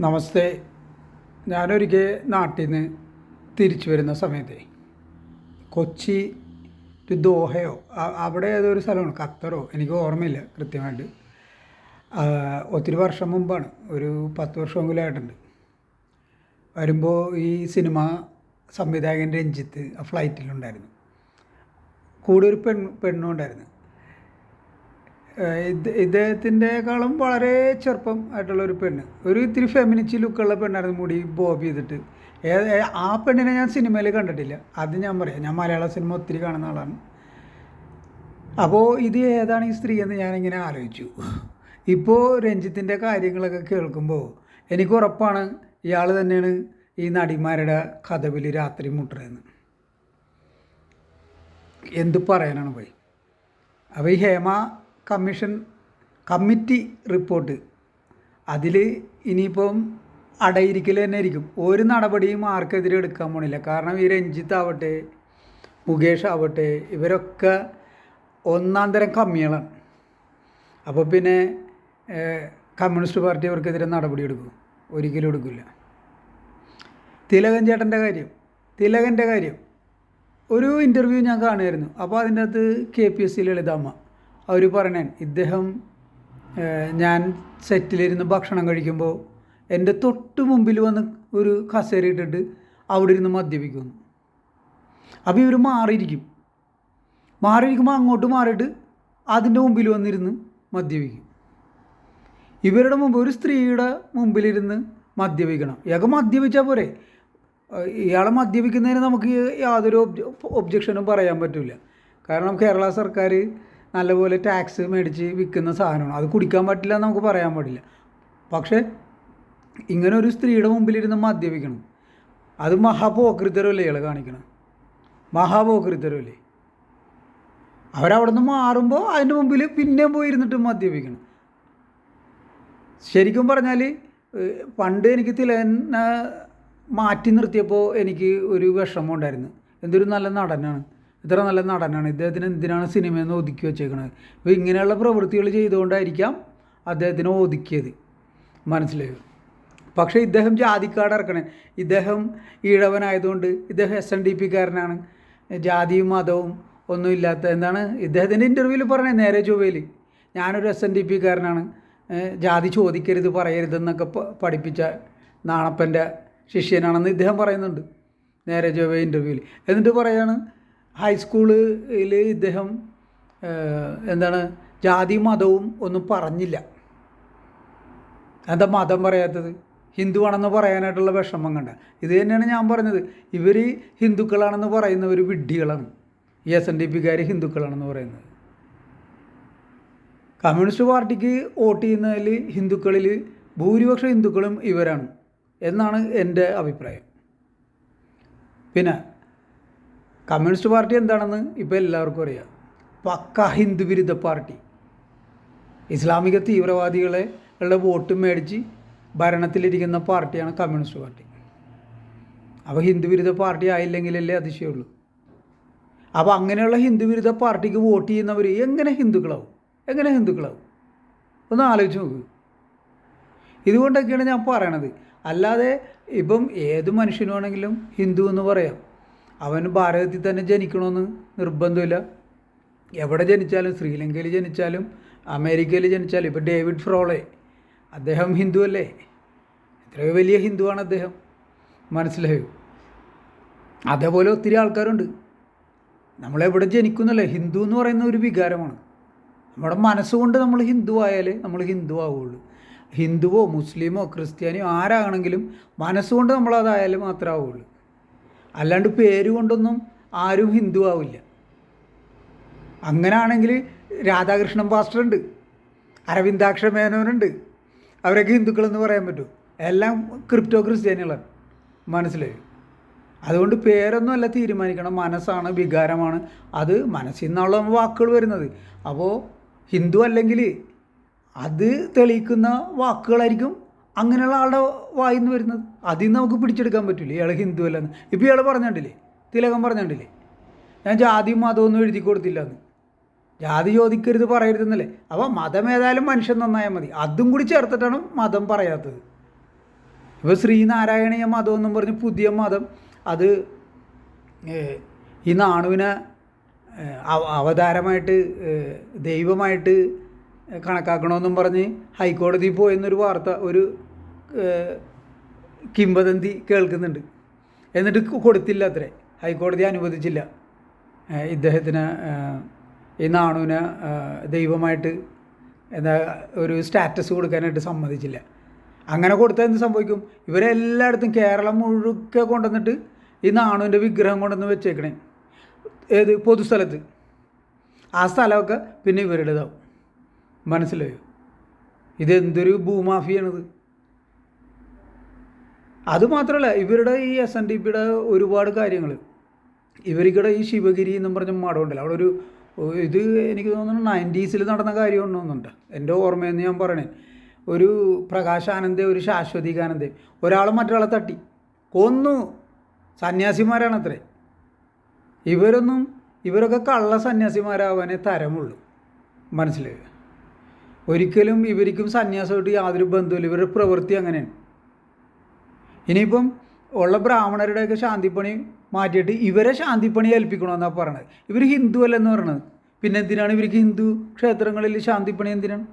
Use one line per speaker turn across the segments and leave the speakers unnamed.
നമസ്തേ. ഞാനൊരിക്കൽ നാട്ടിൽ നിന്ന് തിരിച്ചു വരുന്ന സമയത്തെ. കൊച്ചി ടു ദോഹയോ അവിടെ ഏതൊരു സ്ഥലമാണ്? ഖത്തറോ? എനിക്ക് ഓർമ്മയില്ല കൃത്യമായിട്ട്. ഒത്തിരി വർഷം മുമ്പാണ്. ഒരു പത്ത് വർഷം മുമ്പിലായിട്ടുണ്ട് വരുമ്പോൾ ഈ സിനിമ സംവിധായകൻ രഞ്ജിത്ത് ആ ഫ്ലൈറ്റിലുണ്ടായിരുന്നു കൂടെ ഒരു പെൺ പെണ്ണും ഉണ്ടായിരുന്നു. ഏഹ് ഇത് ഇദ്ദേഹത്തിന്റെക്കാളും വളരെ ചെറുപ്പം ആയിട്ടുള്ള ഒരു പെണ്ണ്. ഒരു ഇത്തിരി ഫെമിനിച്ച് ലുക്കുള്ള പെണ്ണായിരുന്നു മുടി ബോബ് ചെയ്തിട്ട്. ഏ- ഏ- ആ പെണ്ണിനെ ഞാൻ സിനിമയിൽ കണ്ടിട്ടില്ല. അത് ഞാൻ പറയാം. ഞാൻ മലയാള സിനിമ ഒത്തിരി കാണുന്ന ആളാണ്. അപ്പോൾ ഇത് ഏതാണ് ഈ സ്ത്രീ എന്ന് ഞാനിങ്ങനെ ആലോചിച്ചു. ഇപ്പോൾ രഞ്ജിത്തിന്റെ കാര്യങ്ങളൊക്കെ കേൾക്കുമ്പോൾ എനിക്ക് ഉറപ്പാണ് ഇയാൾ തന്നെയാണ് ഈ നടിമാരുടെ കഥവിൽ രാത്രി മുട്ടുന്നതെന്ന് എന്ത് പറയാനാണ് പോയി? അപ്പോൾ ഈ ഹേമ കമ്മീഷൻ കമ്മിറ്റി റിപ്പോർട്ട്. അതിൽ ഇനിയിപ്പം അടയിരിക്കൽ തന്നെ ആയിരിക്കും. ഒരു നടപടിയും ആർക്കെതിരെ എടുക്കാൻ പോണില്ല. കാരണം ഈ രഞ്ജിത്ത് ആവട്ടെ മുകേഷ് ആവട്ടെ ഇവരൊക്കെ ഒന്നാം തരം കമ്മികളാണ്. അപ്പോൾ പിന്നെ കമ്മ്യൂണിസ്റ്റ് പാർട്ടി അവർക്കെതിരെ നടപടി എടുക്കും. ഒരിക്കലും എടുക്കില്ല. തിലകൻ ചേട്ടന്റെ കാര്യം. തിലകന്റെ കാര്യം. ഒരു ഇന്റർവ്യൂ ഞാൻ കാണുമായിരുന്നു അപ്പോൾ അതിന്റെ അകത്ത് K P S C Lalithamma അവർ പറയണേ ഇദ്ദേഹം ഞാൻ സെറ്റിലിരുന്ന് ഭക്ഷണം കഴിക്കുമ്പോൾ എന്റെ തൊട്ട് മുമ്പിൽ വന്ന് ഒരു കസേര ഇട്ടിട്ട് അവിടെ ഇരുന്ന് മദ്യപിക്കുന്നു. അപ്പോൾ ഇവർ മാറിയിരിക്കും. മാറിയിരിക്കുമ്പോൾ അങ്ങോട്ട് മാറിയിട്ട് അതിന്റെ മുമ്പിൽ വന്നിരുന്ന് മദ്യപിക്കും. ഇവരുടെ മുമ്പ് ഒരു സ്ത്രീയുടെ മുമ്പിലിരുന്ന് മദ്യപിക്കണം. ഇയാൾക്ക് മദ്യപിച്ചാൽ പോരെ. ഇയാളെ മദ്യപിക്കുന്നതിന് നമുക്ക് യാതൊരു ഒബ്ജ ഒബ്ജക്ഷനും പറയാൻ പറ്റില്ല കാരണം കേരള സർക്കാർ നല്ലപോലെ ടാക്സ് മേടിച്ച് വിൽക്കുന്ന സാധനമാണ്. അത് കുടിക്കാൻ പറ്റില്ല എന്ന് നമുക്ക് പറയാൻ പാടില്ല. പക്ഷേ ഇങ്ങനെ ഒരു സ്ത്രീയുടെ മുമ്പിലിരുന്ന് മദ്യപിക്കണം. അത് മഹാപോകൃതരല്ലേ ഇയാൾ കാണിക്കണം? മഹാപോകൃതരല്ലേ അവരവിടെ നിന്ന് മാറുമ്പോൾ അതിന്റെ മുമ്പിൽ പിന്നെയും പോയി ഇരുന്നിട്ട് മദ്യപിക്കണം. ശരിക്കും പറഞ്ഞാൽ പണ്ട് എനിക്ക് തിലകനെ മാറ്റി നിർത്തിയപ്പോൾ എനിക്ക് ഒരു വിഷമം ഉണ്ടായിരുന്നു. എന്തൊരു നല്ല നടനാണ്. ഇത്ര നല്ല നടനാണ്. ഇദ്ദേഹത്തിന് എന്തിനാണ് സിനിമയെന്ന് ഒതുക്കി വെച്ചേക്കണത്? അപ്പോൾ ഇങ്ങനെയുള്ള പ്രവൃത്തികൾ ചെയ്തുകൊണ്ടായിരിക്കാം അദ്ദേഹത്തിനെ ഒതുക്കിയത്. മനസ്സിലായോ? പക്ഷേ ഇദ്ദേഹം ജാതിക്കാട് ഇറക്കണേ. ഇദ്ദേഹം ഈഴവനായതുകൊണ്ട് ഇദ്ദേഹം എസ് എൻ ഡി പിക്കാരനാണ് ജാതിയും മതവും ഒന്നുമില്ലാത്ത എന്താണ്? ഇദ്ദേഹത്തിന്റെ ഇന്റർവ്യൂവിൽ പറഞ്ഞത് നേരെ ചൊവ്വയിൽ ഞാനൊരു എസ് എൻ ഡി പിക്കാരനാണ് ജാതി ചോദിക്കരുത് പറയരുതെന്നൊക്കെ പഠിപ്പിച്ച നാണപ്പന്റെ ശിഷ്യനാണെന്ന് ഇദ്ദേഹം പറയുന്നുണ്ട്. നേരെ ചൊവ്വ ഇന്റർവ്യൂവിൽ എന്നിട്ട് പറയാണ് ഹൈസ്കൂളിൽ ഇദ്ദേഹം എന്താണ് ജാതി മതവും ഒന്നും പറഞ്ഞില്ല. എന്താ മതം പറയാത്തത്? ഹിന്ദുവാണെന്ന് പറയാനായിട്ടുള്ള വിഷമം കണ്ട. ഇത് തന്നെയാണ് ഞാൻ പറഞ്ഞത്. ഇവർ ഹിന്ദുക്കളാണെന്ന് പറയുന്നവർ വിഡ്ഢികളാണ്. എസ് എൻ ഡി പിക്കാർ ഹിന്ദുക്കളാണെന്ന് പറയുന്നത്. കമ്മ്യൂണിസ്റ്റ് പാർട്ടിക്ക് വോട്ട് ചെയ്യുന്നതിൽ ഹിന്ദുക്കളിൽ ഭൂരിപക്ഷം ഹിന്ദുക്കളും ഇവരാണ് എന്നാണ് എന്റെ അഭിപ്രായം. പിന്നെ കമ്മ്യൂണിസ്റ്റ് പാർട്ടി എന്താണെന്ന് ഇപ്പോൾ എല്ലാവർക്കും അറിയാം. പക്ക ഹിന്ദു വിരുദ്ധ പാർട്ടി. ഇസ്ലാമിക തീവ്രവാദികളെ ഉള്ള വോട്ട് മേടിച്ച് ഭരണത്തിലിരിക്കുന്ന പാർട്ടിയാണ് കമ്മ്യൂണിസ്റ്റ് പാർട്ടി. അപ്പോൾ ഹിന്ദു വിരുദ്ധ പാർട്ടി ആയില്ലെങ്കിലല്ലേ അതിശയമുള്ളൂ. അപ്പോൾ അങ്ങനെയുള്ള ഹിന്ദു വിരുദ്ധ പാർട്ടിക്ക് വോട്ട് ചെയ്യുന്നവർ എങ്ങനെ ഹിന്ദുക്കളാവും? എങ്ങനെ ഹിന്ദുക്കളാവും? ഒന്ന് ആലോചിച്ച് നോക്ക്. ഇതുകൊണ്ടൊക്കെയാണ് ഞാൻ പറയണത്. അല്ലാതെ ഇപ്പം ഏത് മനുഷ്യനാണെങ്കിലും ഹിന്ദു എന്ന് പറയാം. അവൻ ഭാരതത്തിൽ തന്നെ ജനിക്കണമെന്ന് നിർബന്ധമില്ല. എവിടെ ജനിച്ചാലും ശ്രീലങ്കയിൽ ജനിച്ചാലും അമേരിക്കയിൽ ജനിച്ചാലും ഇപ്പോൾ ഡേവിഡ് ഫ്രോളെ അദ്ദേഹം ഹിന്ദു അല്ലേ? എത്രയോ വലിയ ഹിന്ദുവാണ് അദ്ദേഹം. മനസ്സിലായോ? അതേപോലെ ഒത്തിരി ആൾക്കാരുണ്ട്. നമ്മളെവിടെ ജനിക്കുന്നല്ലേ? ഹിന്ദു എന്ന് പറയുന്ന ഒരു വികാരമാണ്. നമ്മുടെ മനസ്സുകൊണ്ട് നമ്മൾ ഹിന്ദു ആയാലേ നമ്മൾ ഹിന്ദു ആവുകയുള്ളൂ ഹിന്ദുവോ മുസ്ലിമോ ക്രിസ്ത്യാനിയോ ആരാണെങ്കിലും മനസ്സുകൊണ്ട് നമ്മളതായാലും മാത്രമേ ആവുകയുള്ളൂ അല്ലാണ്ട് പേര് കൊണ്ടൊന്നും ആരും ഹിന്ദു ആവില്ല. അങ്ങനാണെങ്കിൽ രാധാകൃഷ്ണൻ പാസ്റ്റർ ഉണ്ട് അരവിന്ദാക്ഷ മേനോനുണ്ട്. അവരൊക്കെ ഹിന്ദുക്കളെന്ന് പറയാൻ പറ്റും. എല്ലാം ക്രിപ്റ്റോ ക്രിസ്ത്യാനികളാണ് മനസ്സിലായി? അതുകൊണ്ട് പേരൊന്നും അല്ല തീരുമാനിക്കണം. മനസ്സാണ് വികാരമാണ്. അത് മനസ്സിൽ നിന്നുള്ള വാക്കുകൾ വരുന്നത്. അപ്പോൾ ഹിന്ദു അല്ലെങ്കിൽ അത് തെളിയിക്കുന്ന വാക്കുകളായിരിക്കും അങ്ങനെയുള്ള ആളുടെ വായിൽ നിന്ന് വരുന്നത്. അതിൽ നിന്ന് നമുക്ക് പിടിച്ചെടുക്കാൻ പറ്റില്ല ഇയാൾ ഹിന്ദു അല്ലെന്ന്. ഇപ്പോൾ ഇയാൾ പറഞ്ഞിട്ടില്ലേ? തിലകം പറഞ്ഞിട്ടില്ലേ? ഞാൻ ജാതിയും മതമൊന്നും എഴുതി കൊടുത്തില്ല എന്ന് ജാതി ചോദിക്കരുത് പറയരുതെന്നല്ലേ. അപ്പോൾ മതം ഏതായാലും മനുഷ്യൻ നന്നായാൽ മതി. അതും കൂടി ചേർത്തിട്ടാണ് മതം പറയാത്തത്. ഇപ്പോൾ ശ്രീനാരായണീയ മതം എന്നും പറഞ്ഞ് പുതിയ മതം. അത് ഈ നാണുവിനെ അവതാരമായിട്ട് ദൈവമായിട്ട് കണക്കാക്കണമെന്നും പറഞ്ഞ് ഹൈക്കോടതിയിൽ പോയെന്നൊരു വാർത്ത ഒരു ഏഹ്, കിംവദന്തി കേൾക്കുന്നുണ്ട്. എന്നിട്ട് കൊടുത്തില്ല അത്രേ. ഹൈക്കോടതി അനുവദിച്ചില്ല. ഇദ്ദേഹത്തിന് ഈ നാണുവിനെ ദൈവമായിട്ട് എന്താ ഒരു സ്റ്റാറ്റസ് കൊടുക്കാനായിട്ട് സമ്മതിച്ചില്ല. അങ്ങനെ കൊടുത്താൽ എന്ത് സംഭവിക്കും? ഇവരെല്ലായിടത്തും കേരളം മുഴുക്കെ കൊണ്ടുവന്നിട്ട് ഈ നാണുവിന്റെ വിഗ്രഹം കൊണ്ടുവന്ന് വെച്ചേക്കണേ. ഏത് പൊതുസ്ഥലത്ത്. ആ സ്ഥലമൊക്കെ പിന്നെ ഇവരുടേതാവും. മനസ്സിലായോ? ഇതെന്തൊരു ഭൂമാഫിയാണിത്. അതുമാത്രമല്ല ഇവരുടെ ഈ എസ് എൻ ഡി പിയുടെ ഒരുപാട് കാര്യങ്ങൾ. ഇവർക്കിടെ ഈ ശിവഗിരി എന്നും പറഞ്ഞ മഠമുണ്ടല്ലോ അവിടെ ഒരു ഇത് എനിക്ക് തോന്നുന്നു നയന്റീസിൽ നടന്ന കാര്യം ഉണ്ടോന്നുണ്ട് എന്റെ ഓർമ്മയെന്ന് ഞാൻ പറയണേ ഒരു പ്രകാശാനന്ദ ഒരു ശാശ്വതികാനന്ദ ഒരാൾ മറ്റൊരാളെ തട്ടി കൊന്നു. സന്യാസിമാരാണ് അത്രേ ഇവരൊന്നും ഇവരൊക്കെ കള്ള സന്യാസിമാരാവാനേ തരമുള്ളൂ. മനസ്സിലായോ? ഒരിക്കലും ഇവർക്കും സന്യാസമായിട്ട് യാതൊരു ബന്ധവുമില്ല. ഇവരുടെ പ്രവൃത്തി അങ്ങനെയാണ്. ഇനിയിപ്പം ഉള്ള ബ്രാഹ്മണരുടെയൊക്കെ ശാന്തിപ്പണി മാറ്റിയിട്ട് ഇവരെ ശാന്തിപ്പണി ഏൽപ്പിക്കണമെന്നാണ് പറയണത്. ഇവർ ഹിന്ദു അല്ലെന്ന് പറയണത്. പിന്നെ എന്തിനാണ് ഇവർക്ക് ഹിന്ദു ക്ഷേത്രങ്ങളിൽ ശാന്തിപ്പണി എന്തിനാണ്?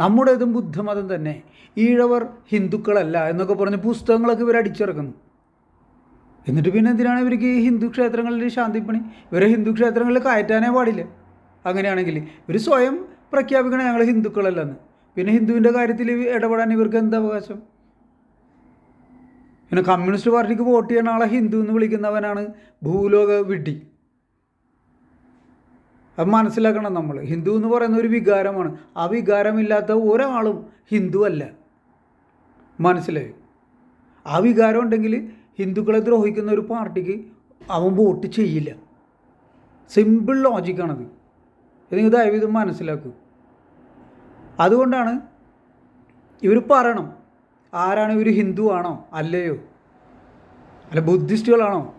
നമ്മുടേതും ബുദ്ധമതം തന്നെ. ഈഴവർ ഹിന്ദുക്കളല്ല എന്നൊക്കെ പറഞ്ഞ് പുസ്തകങ്ങളൊക്കെ ഇവർ അടിച്ചിറക്കുന്നു. എന്നിട്ട് പിന്നെ എന്തിനാണ് ഇവർക്ക് ഹിന്ദു ക്ഷേത്രങ്ങളിൽ ശാന്തിപ്പണി? ഇവരെ ഹിന്ദു ക്ഷേത്രങ്ങളിൽ കയറ്റാനേ പാടില്ല. അങ്ങനെയാണെങ്കിൽ ഇവർ സ്വയം പ്രഖ്യാപിക്കണം ഞങ്ങൾ ഹിന്ദുക്കളല്ലെന്ന്. പിന്നെ ഹിന്ദുവിന്റെ കാര്യത്തിൽ ഇടപെടാൻ ഇവർക്ക് എന്താ അവകാശം? പിന്നെ കമ്മ്യൂണിസ്റ്റ് പാർട്ടിക്ക് വോട്ട് ചെയ്യുന്ന ആളെ ഹിന്ദു എന്ന് വിളിക്കുന്നവനാണ് ഭൂലോക വിഡ്ഢി അത് മനസ്സിലാക്കണം നമ്മൾ ഹിന്ദു എന്ന് പറയുന്ന ഒരു വികാരമാണ്. ആ വികാരമില്ലാത്ത ഒരാളും ഹിന്ദു അല്ല. മനസ്സിലായോ? ആ വികാരം ഉണ്ടെങ്കിൽ ഹിന്ദുക്കളെ ദ്രോഹിക്കുന്ന ഒരു പാർട്ടിക്ക് അവൻ വോട്ട് ചെയ്യില്ല. സിമ്പിൾ ലോജിക്കാണത്. ഇത് നിങ്ങൾ ദയവ് മനസ്സിലാക്കൂ. അതുകൊണ്ടാണ് ഇവർ പറയണം ആരാണ് ഇവർ ഹിന്ദു ആണോ അല്ലയോ? അല്ല ബുദ്ധിസ്റ്റുകളാണോ?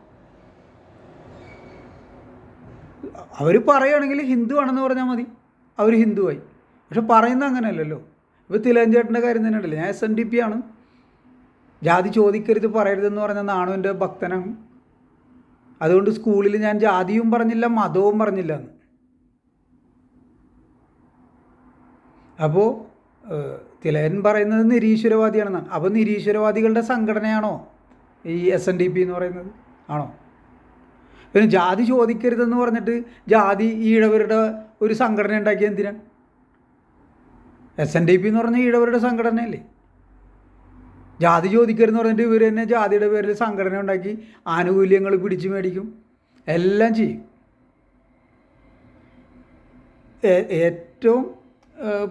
അവർ പറയുകയാണെങ്കിൽ ഹിന്ദു ആണെന്ന് പറഞ്ഞാൽ മതി. അവർ ഹിന്ദുവായി പക്ഷെ പറയുന്നത് അങ്ങനെയല്ലല്ലോ. ഇപ്പോൾ തിലഞ്ചേട്ടന്റെ കാര്യം തന്നെ ഉണ്ടല്ലോ. ഞാൻ എസ് എൻ ഡി പി ആണ്. ജാതി ചോദിക്കരുത് പറയരുതെന്ന് പറഞ്ഞ നാണുവിന്റെ ഭക്തനാണ്. അതുകൊണ്ട് സ്കൂളിൽ ഞാൻ ജാതിയും പറഞ്ഞില്ല മതവും പറഞ്ഞില്ല എന്ന്. അപ്പോൾ തിലകൻ പറയുന്നത് നിരീശ്വരവാദിയാണെന്നാണ് അപ്പോൾ നിരീശ്വരവാദികളുടെ സംഘടനയാണോ ഈ എസ് എൻ ഡി പി എന്ന് പറയുന്നത്? ആണോ? പിന്നെ ജാതി ചോദിക്കരുതെന്ന് പറഞ്ഞിട്ട് ജാതി ഈഴവരുടെ ഒരു സംഘടന ഉണ്ടാക്കിയ എന്തിനാണ് എസ് എൻ ഡി പി എന്ന് പറഞ്ഞാൽ ഈഴവരുടെ സംഘടനയല്ലേ? ജാതി ചോദിക്കരുതെന്ന് പറഞ്ഞിട്ട് ഇവർ തന്നെ ജാതിയുടെ പേരിൽ സംഘടന ഉണ്ടാക്കി ആനുകൂല്യങ്ങൾ പിടിച്ചു മേടിക്കും. എല്ലാം ചെയ്യും. ഏറ്റവും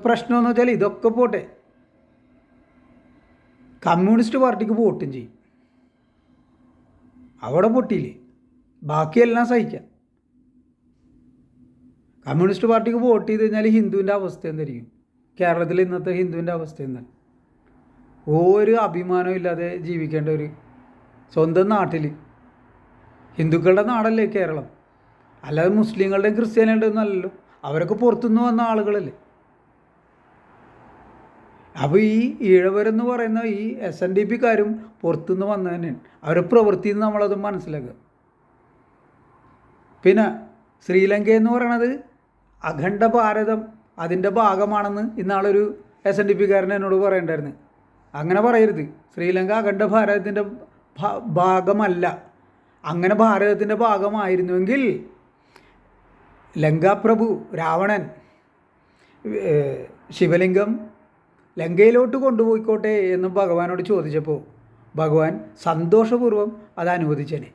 പ്രശ്നമെന്ന് വെച്ചാൽ ഇതൊക്കെ പോട്ടെ. കമ്മ്യൂണിസ്റ്റ് പാർട്ടിക്ക് വോട്ടും ചെയ്യും. അവിടെ പൊട്ടിയില്ലേ? ബാക്കിയെല്ലാം സഹിക്കാം. കമ്മ്യൂണിസ്റ്റ് പാർട്ടിക്ക് വോട്ട് ചെയ്ത് കഴിഞ്ഞാൽ ഹിന്ദുവിന്റെ അവസ്ഥ എന്തായിരിക്കും? കേരളത്തിൽ ഇന്നത്തെ ഹിന്ദുവിന്റെ അവസ്ഥ എന്താണ് ഒരു അഭിമാനവും ഇല്ലാതെ ജീവിക്കേണ്ട ഒരു സ്വന്തം നാട്ടിൽ ഹിന്ദുക്കളുടെ നാടല്ലേ കേരളം? അല്ലാതെ മുസ്ലിങ്ങളുടെയും ക്രിസ്ത്യാനികളുടെയും ഒന്നും അല്ലല്ലോ. അവരൊക്കെ പുറത്തുനിന്ന് വന്ന ആളുകളല്ലേ? അപ്പോൾ ഈ ഈഴവരെന്ന് പറയുന്ന ഈ എസ് എൻ ഡി പിക്കാരും പുറത്തുനിന്ന് വന്നു തന്നെയാണ് അവരുടെ പ്രവൃത്തിയിൽ നിന്ന് നമ്മളത് മനസ്സിലാക്കുക. പിന്നെ ശ്രീലങ്ക എന്ന് പറയണത് അഖണ്ഡ ഭാരതം അതിന്റെ ഭാഗമാണെന്ന് ഇന്നാളൊരു എസ് എൻ ഡി പിക്കാരൻ എന്നോട് പറയണ്ടായിരുന്നു. അങ്ങനെ പറയരുത്. ശ്രീലങ്ക അഖണ്ഡ ഭാരതത്തിന്റെ ഭാഗമല്ല. അങ്ങനെ ഭാരതത്തിന്റെ ഭാഗമായിരുന്നുവെങ്കിൽ ലങ്കാപ്രഭു രാവണൻ ശിവലിംഗം ലങ്കയിലോട്ട് കൊണ്ടുപോയിക്കോട്ടെ എന്ന് ഭഗവാനോട് ചോദിച്ചപ്പോൾ ഭഗവാൻ സന്തോഷപൂർവം അത് അനുവദിച്ചേനെ.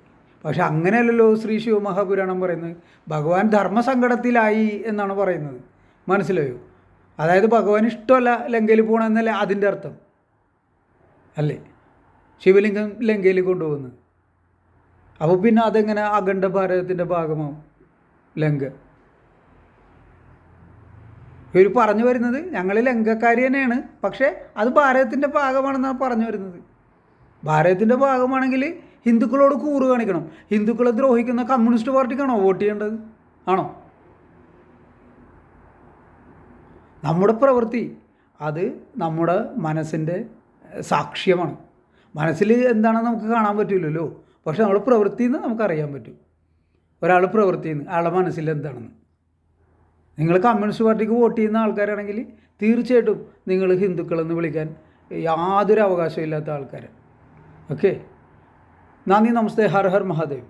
പക്ഷെ അങ്ങനെയല്ലല്ലോ ശ്രീ ശിവമഹാപുരാണം പറയുന്നത്. ഭഗവാൻ ധർമ്മസങ്കടത്തിലായി എന്നാണ് പറയുന്നത്. മനസ്സിലായോ? അതായത് ഭഗവാൻ ഇഷ്ടമല്ല ലങ്കയിൽ പോകണമെന്നല്ലേ അതിന്റെ അർത്ഥം. അല്ലേ? ശിവലിംഗം ലങ്കയിൽ കൊണ്ടുപോകുന്നത്. അപ്പോൾ പിന്നെ അതെങ്ങനെ അഖണ്ഡ ഭാരതത്തിന്റെ ഭാഗമാവും? ലങ്ക. ഇവർ പറഞ്ഞു വരുന്നത് ഞങ്ങൾ ലങ്കക്കാർ തന്നെയാണ്. പക്ഷേ അത് ഭാരതത്തിന്റെ ഭാഗമാണെന്നാണ് പറഞ്ഞു വരുന്നത്. ഭാരതത്തിന്റെ ഭാഗമാണെങ്കിൽ ഹിന്ദുക്കളോട് കൂറ് കാണിക്കണം. ഹിന്ദുക്കളെ ദ്രോഹിക്കുന്ന കമ്മ്യൂണിസ്റ്റ് പാർട്ടിക്കാണോ വോട്ട് ചെയ്യേണ്ടത്? ആണോ? നമ്മുടെ പ്രവൃത്തി അത് നമ്മുടെ മനസ്സിന്റെ സാക്ഷ്യമാണ്. മനസ്സിൽ എന്താണെന്ന് നമുക്ക് കാണാൻ പറ്റില്ലല്ലോ പക്ഷെ നമ്മുടെ പ്രവൃത്തിയിൽ നിന്ന് നമുക്കറിയാൻ പറ്റും. ഒരാൾ പ്രവൃത്തിയിൽ നിന്ന് അയാളുടെ മനസ്സിൽ എന്താണെന്ന്. നിങ്ങൾ കമ്മ്യൂണിസ്റ്റ് പാർട്ടിക്ക് വോട്ട് ചെയ്യുന്ന ആൾക്കാരാണെങ്കിൽ തീർച്ചയായിട്ടും നിങ്ങൾ ഹിന്ദുക്കളെന്ന് വിളിക്കാൻ യാതൊരു അവകാശവും ഇല്ലാത്ത ആൾക്കാരാണ് ഓക്കെ? നന്ദി നമസ്തേ ഹർ ഹർ മഹാദേവ്.